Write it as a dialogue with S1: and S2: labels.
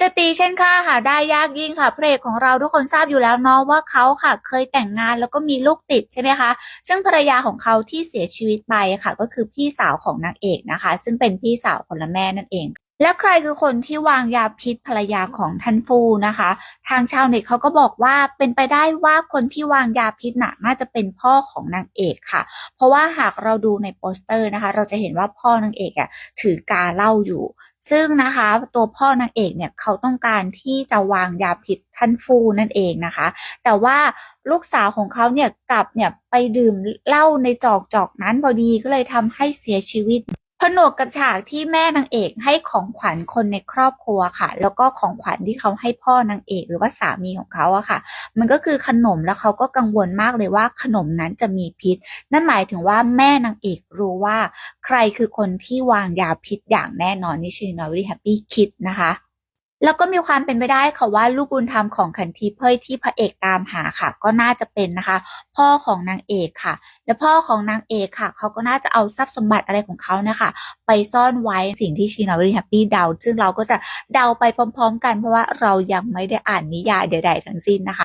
S1: จะตีเช่นค่าหาได้ยากยิ่งค่ะพระเอกของเราทุกคนทราบอยู่แล้วเนาะว่าเขาค่ะเคยแต่งงานแล้วก็มีลูกติดใช่ไหมคะ ซึ่งภรรยาของเขาที่เสียชีวิตไปค่ะ ก็คือพี่สาวของนางเอกนะคะ ซึ่งเป็นพี่สาวคนละแม่นั่นเอง แล้วใครคือคนที่วางยาพิษภรรยาของท่านฟูนะคะ ทางชาวเน็ตเขาก็บอกว่าเป็นไปได้ว่าคนที่วางยาพิษน่ะน่าจะเป็นพ่อของนางเอกค่ะ เพราะว่าหากเราดูในโปสเตอร์นะคะ เราจะเห็นว่าพ่อนางเอกอะถือกาเหล้าอยู่ ซึ่งนะคะตัวพ่อนางเอกเนี่ยเขาต้องการที่จะวางยาพิษท่านฟูนั่นเองนะคะ แต่ว่าลูกสาวของเขาเนี่ยกลับเนี่ยไปดื่มเหล้าในจอกจอกนั้นพอดีก็เลยทำให้เสียชีวิต ผนวกกับฉากที่แม่นางเอกให้ของขวัญคนในครอบครัวค่ะ แล้วก็ของขวัญที่เขาให้พ่อนางเอกหรือว่าสามีของเขาอะค่ะ มันก็คือขนมแล้วเขาก็กังวลมากเลยว่าขนมนั้นจะมีพิษ นั่นหมายถึงว่าแม่นางเอกรู้ว่า ใครคือคนที่วางยาพิษอย่างแน่นอนนี่ชื่อนอริแฮปปี้คิดนะคะ แล้วก็มีความเป็นไปได้ค่ะว่าลูกบุญธรรมของขันทีเพยที่พระเอกตามหาค่ะ ก็น่าจะเป็นนะคะ พ่อของนางเอกค่ะ และพ่อของนางเอกค่ะ เขาก็น่าจะเอาทรัพย์สมบัติอะไรของเขานะคะ ไปซ่อนไว้สิ่งที่ชีนอรีแฮปปี้เดา ซึ่งเราก็จะเดาไปพร้อม ๆ กันเพราะว่าเรายังไม่ได้อ่านนิยายใดๆทั้งสิ้นนะคะ